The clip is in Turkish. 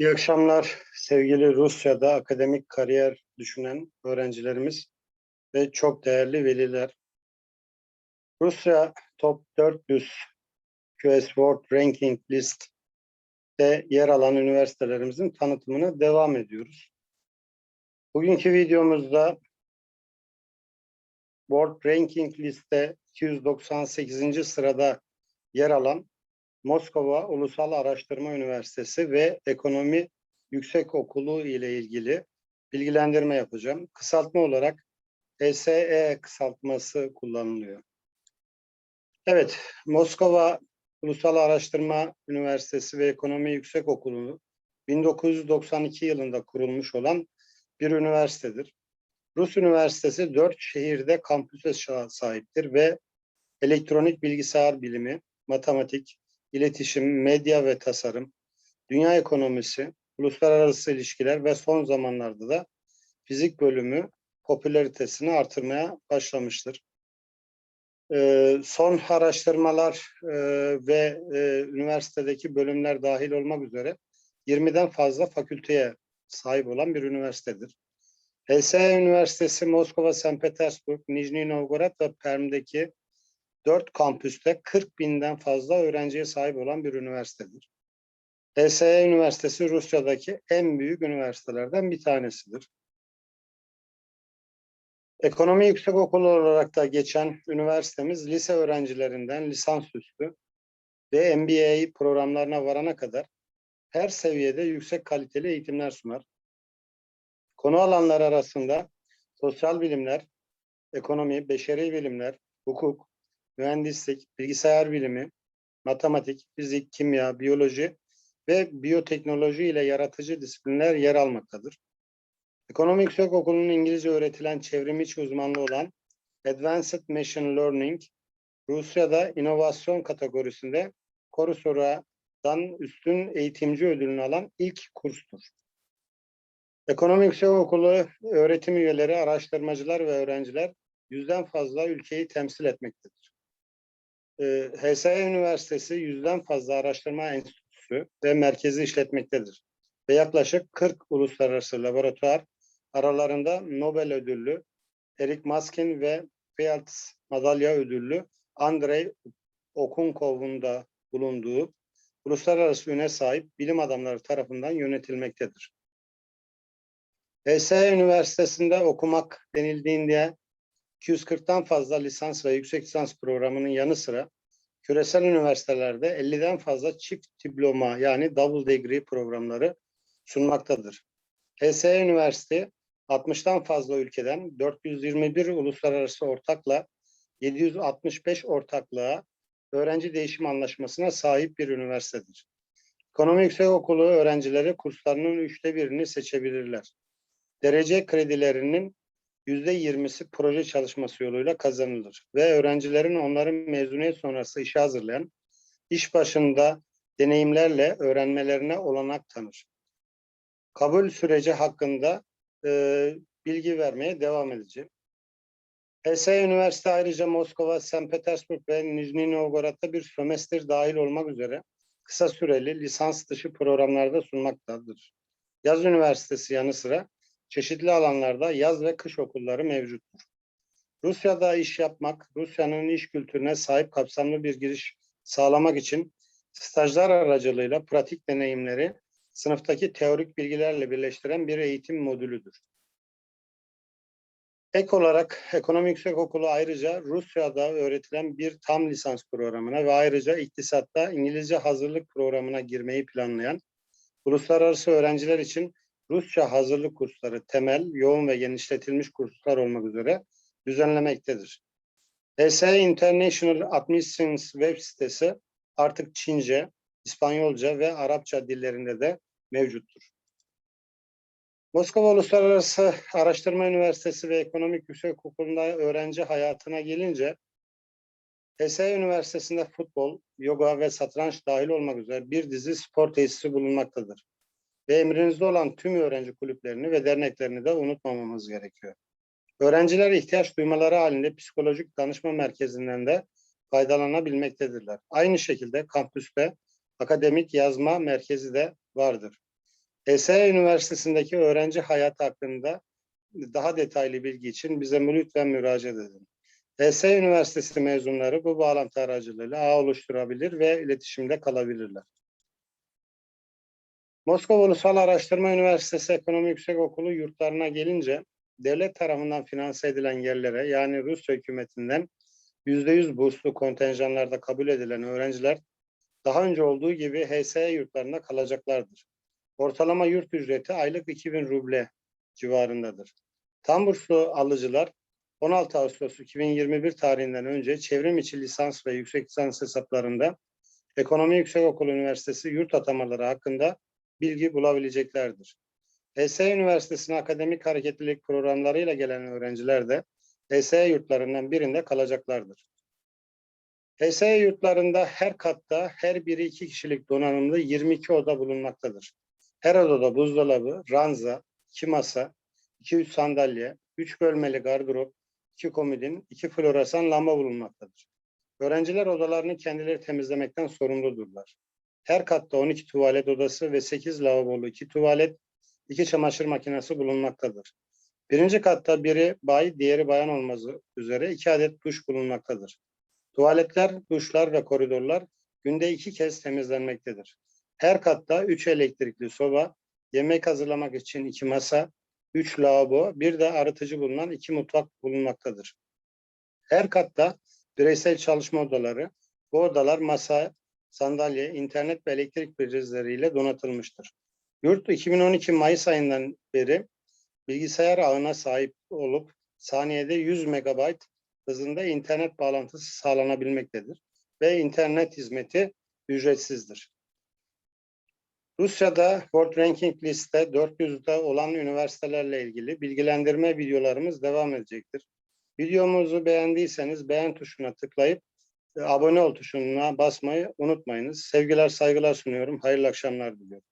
İyi akşamlar sevgili Rusya'da akademik kariyer düşünen öğrencilerimiz ve çok değerli veliler. Rusya Top 400 QS World Ranking List'te yer alan üniversitelerimizin tanıtımına devam ediyoruz. Bugünkü videomuzda World Ranking List'te 298. sırada yer alan Moskova Ulusal Araştırma Üniversitesi ve Ekonomi Yüksekokulu ile ilgili bilgilendirme yapacağım. Kısaltma olarak HSE kısaltması kullanılıyor. Evet, Moskova Ulusal Araştırma Üniversitesi ve Ekonomi Yüksekokulu 1992 yılında kurulmuş olan bir üniversitedir. Rus Üniversitesi dört şehirde kampüse sahiptir ve elektronik bilgisayar bilimi, matematik, iletişim, medya ve tasarım, dünya ekonomisi, uluslararası ilişkiler ve son zamanlarda da fizik bölümü popülaritesini artırmaya başlamıştır. Ee, son araştırmalar e, ve e, üniversitedeki bölümler dahil olmak üzere 20'den fazla fakülteye sahip olan bir üniversitedir. HSE Üniversitesi Moskova, St. Petersburg, Nijni Novgorod ve Perm'deki dört kampüste 40 binden fazla öğrenciye sahip olan bir üniversitedir. HSE Üniversitesi Rusya'daki en büyük üniversitelerden bir tanesidir. Ekonomi Yüksekokulu olarak da geçen üniversitemiz lise öğrencilerinden lisansüstü ve MBA programlarına varana kadar her seviyede yüksek kaliteli eğitimler sunar. Konu alanları arasında sosyal bilimler, ekonomi, beşeri bilimler, hukuk, mühendislik, bilgisayar bilimi, matematik, fizik, kimya, biyoloji ve biyoteknoloji ile yaratıcı disiplinler yer almaktadır. Ekonomi Yüksekokulu'nun İngilizce öğretilen çevrim içi uzmanlığı olan Advanced Machine Learning, Rusya'da inovasyon kategorisinde Korusora'dan üstün eğitimci ödülünü alan ilk kurstur. Ekonomi Yüksekokulu öğretim üyeleri, araştırmacılar ve öğrenciler yüzden fazla ülkeyi temsil etmektedir. Ee, HSE Üniversitesi yüzden fazla araştırma enstitüsü ve merkezi işletmektedir. Ve yaklaşık 40 uluslararası laboratuvar aralarında Nobel ödüllü Erik Maskin ve Fields madalya ödüllü Andrei Okunkov'un da bulunduğu uluslararası üne sahip bilim adamları tarafından yönetilmektedir. HSE Üniversitesi'nde okumak denildiğinde 240'tan fazla lisans ve yüksek lisans programının yanı sıra küresel üniversitelerde 50'den fazla çift diploma yani double degree programları sunmaktadır. HSE Üniversite 60'tan fazla ülkeden 421 uluslararası ortakla 765 ortaklığa öğrenci değişim anlaşmasına sahip bir üniversitedir. Ekonomi Yüksekokulu öğrencileri kurslarının üçte birini seçebilirler. Derece kredilerinin yüzde yirmisi proje çalışması yoluyla kazanılır ve öğrencilerin onların mezuniyet sonrası işe hazırlayan iş başında deneyimlerle öğrenmelerine olanak tanır. Kabul süreci hakkında e, bilgi vermeye devam edeceğim. HSE Üniversite ayrıca Moskova, St. Petersburg ve Nizhny Novgorod'da bir sömestr dahil olmak üzere kısa süreli lisans dışı programlarda sunmaktadır. Yaz Üniversitesi yanı sıra çeşitli alanlarda yaz ve kış okulları mevcuttur. Rusya'da iş yapmak, Rusya'nın iş kültürüne sahip kapsamlı bir giriş sağlamak için stajlar aracılığıyla pratik deneyimleri sınıftaki teorik bilgilerle birleştiren bir eğitim modülüdür. Ek olarak Ekonomi Yüksekokulu ayrıca Rusya'da öğretilen bir tam lisans programına ve ayrıca iktisatta İngilizce hazırlık programına girmeyi planlayan uluslararası öğrenciler için Rusça hazırlık kursları temel, yoğun ve genişletilmiş kurslar olmak üzere düzenlemektedir. HSE International Admissions web sitesi artık Çince, İspanyolca ve Arapça dillerinde de mevcuttur. Moskova Uluslararası Araştırma Üniversitesi ve Ekonomik Yüksekokulu'nda öğrenci hayatına gelince HSE Üniversitesi'nde futbol, yoga ve satranç dahil olmak üzere bir dizi spor tesisi bulunmaktadır ve emrinizde olan tüm öğrenci kulüplerini ve derneklerini de unutmamamız gerekiyor. Öğrenciler ihtiyaç duymaları halinde psikolojik danışma merkezinden de faydalanabilmektedirler. Aynı şekilde kampüste akademik yazma merkezi de vardır. HSE Üniversitesi'ndeki öğrenci hayatı hakkında daha detaylı bilgi için bize lütfen müracaat edin. HSE Üniversitesi mezunları bu bağlantı aracılığıyla ağ oluşturabilir ve iletişimde kalabilirler. Moskova Ulusal Araştırma Üniversitesi Ekonomi Yüksekokulu yurtlarına gelince devlet tarafından finanse edilen yerlere yani Rusya hükümetinden %100 burslu kontenjanlarda kabul edilen öğrenciler daha önce olduğu gibi HSE yurtlarında kalacaklardır. Ortalama yurt ücreti aylık 2000 ruble civarındadır. Tam burslu alıcılar 16 Ağustos 2021 tarihinden önce çevrim içi lisans ve yüksek lisans hesaplarında Ekonomi Yüksekokulu Üniversitesi yurt atamaları hakkında bilgi bulabileceklerdir. HSE Üniversitesi'nin akademik hareketlilik programlarıyla gelen öğrenciler de HSE yurtlarından birinde kalacaklardır. HSE yurtlarında her katta her biri iki kişilik donanımlı 22 oda bulunmaktadır. Her odada buzdolabı, ranza, iki masa, 2-3 sandalye, 3 bölmeli gardırop, 2 komodin, 2 floresan lamba bulunmaktadır. Öğrenciler odalarını kendileri temizlemekten sorumludurlar. Her katta 12 tuvalet odası ve 8 lavabolu 2 tuvalet, 2 çamaşır makinesi bulunmaktadır. Birinci katta biri bay, diğeri bayan olması üzere iki adet duş bulunmaktadır. Tuvaletler, duşlar ve koridorlar günde iki kez temizlenmektedir. Her katta üç elektrikli soba, yemek hazırlamak için iki masa, üç lavabo, bir de arıtıcı bulunan iki mutfak bulunmaktadır. Her katta bireysel çalışma odaları, bu odalar masa, sandalye, internet ve elektrik prizleriyle donatılmıştır. Yurt 2012 Mayıs ayından beri bilgisayar ağına sahip olup saniyede 100 megabayt hızında internet bağlantısı sağlanabilmektedir ve internet hizmeti ücretsizdir. Rusya'da World Ranking liste 400'de olan üniversitelerle ilgili bilgilendirme videolarımız devam edecektir. Videomuzu beğendiyseniz beğen tuşuna tıklayıp abone ol tuşuna basmayı unutmayınız. Sevgiler, saygılar sunuyorum. Hayırlı akşamlar diliyorum.